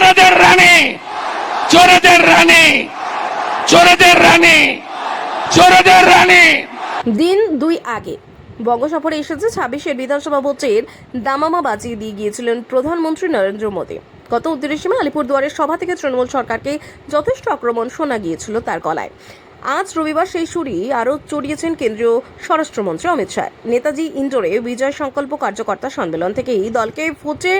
চোরেদের রানী, চোরদের রানী চোরদের রানী চোরদের রানী। দিন দুই আগে বঙ্গ সফরে এসেছে ছাব্বিশের বিধানসভা ভোটের দামামা বাজিয়ে দিয়ে গিয়েছিলেন প্রধানমন্ত্রী নরেন্দ্র মোদী। গত উনত্রিশে মে আলিপুরদুয়ারের সভা থেকে তৃণমূল সরকারকে যথেষ্ট আক্রমণ শোনা গিয়েছিল তার গলায়। আজ রবিবার সেই সুরি আরও চড়িয়েছেন কেন্দ্রীয় স্বরাষ্ট্রমন্ত্রী অমিত শাহ। নেতাজি ইন্ডোরে বিজয় সংকল্প কার্যকর্তা সম্মেলন থেকে এই দলকে ফোটে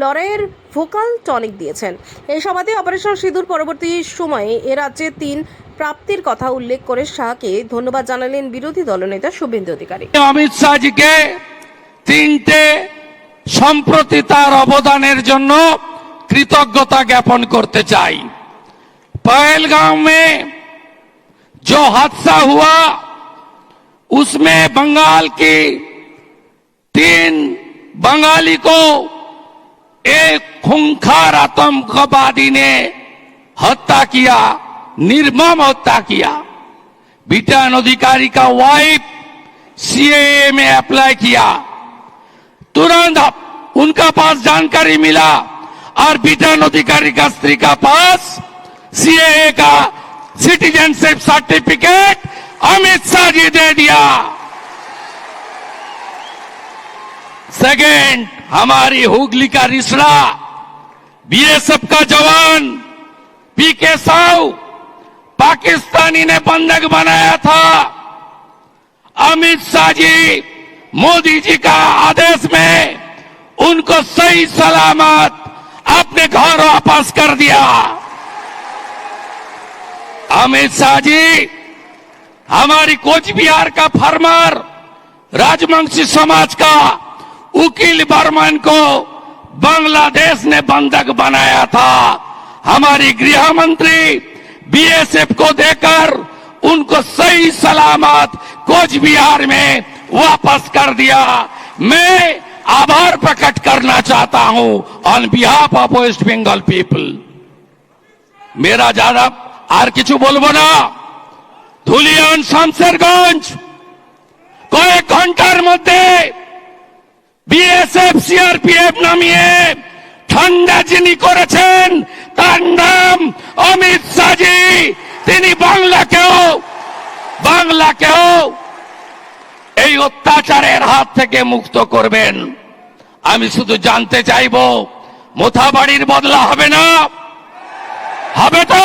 লড়াইয়ের ভোকাল টনিক দিয়েছেন। এই সভাতে অপারেশন সিঁদুর পরবর্তী সময়ে এ রাজ্যে তিন প্রাপ্তির কথা উল্লেখ করে শাহকে ধন্যবাদ জানালেন বিরোধী দলনেতা শুভেন্দু অধিকারী। অমিত শাহজিকে তিনটে সম্প্রতি তার অবদানের জন্য কৃতজ্ঞতা জ্ঞাপন করতে চাই। পয়েলগাঁও जो हादसा हुआ, उसमें बंगाल की तीन बंगाली को एक खूंखार आतंकवादी ने हत्या किया, निर्मम हत्या किया। बिटान अधिकारी का वाइफ सीएए में अप्लाई किया। तुरंत उनका पास जानकारी मिला, और बिटन अधिकारी का स्त्री का पास सीएए का सिटीजनशिप सर्टिफिकेट अमित शाह जी दे दिया। सेकेंड, हमारी हुगली का रिसड़ा बीएसएफ का जवान, पीके साहू, पाकिस्तानी ने बंधक बनाया था। अमित शाह जी, मोदी जी का आदेश में उनको सही सलामत अपने घर वापस कर दिया। अमित शाह जी, हमारी कोच बिहार का फार्मर, राजवंशी समाज का उकील बर्मन को बांग्लादेश ने बंधक बनाया था। हमारी गृह मंत्री बीएसएफ को देकर उनको सही सलामत कोच बिहार में वापस कर दिया। मैं आभार प्रकट करना चाहता हूँ on behalf of West Bengal people मेरा ज़्यादा আর কিছু বলব না। ধুলিয়ান শামসেরগঞ্জ, কয়েক ঘণ্টার মধ্যে বিএসএফ সিআরপিএফ নামিয়ে ঠান্ডা যিনি করেছেন, তার নাম অমিত শাহজি। তিনি বাংলাকেও বাংলাকেও এই অত্যাচারের হাত থেকে মুক্ত করবেন। আমি শুধু জানতে চাইব, মোথাবাড়ির বদলা হবে না? হবে তো?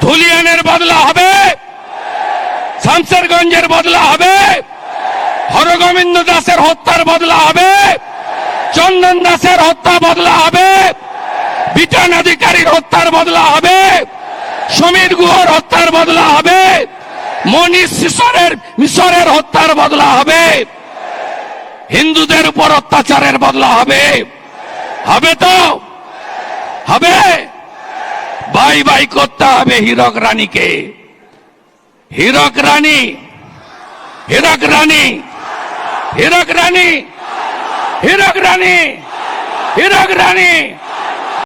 ধুলিয়ানের বদলা হবে। শামসেরগঞ্জের বদলা হবে। হরগোবিন্দ দাসের হত্যার বদলা হবে। চন্দন দাসের হত্যা বদলা হবে। বিটান অধিকারীর হত্যার বদলা হবে। সমীর গুহর হত্যার বদলা হবে। মনীষ মিশরের মিশরের হত্যার বদলা হবে। হিন্দুদের উপর অত্যাচারের বদলা হবে। হবে তো? হবে? বাই বাই করতে হবে হীরক রানীকে। হীরক রানী হীরক রানী হীরক রানী হীরক রানী হীরক রানী।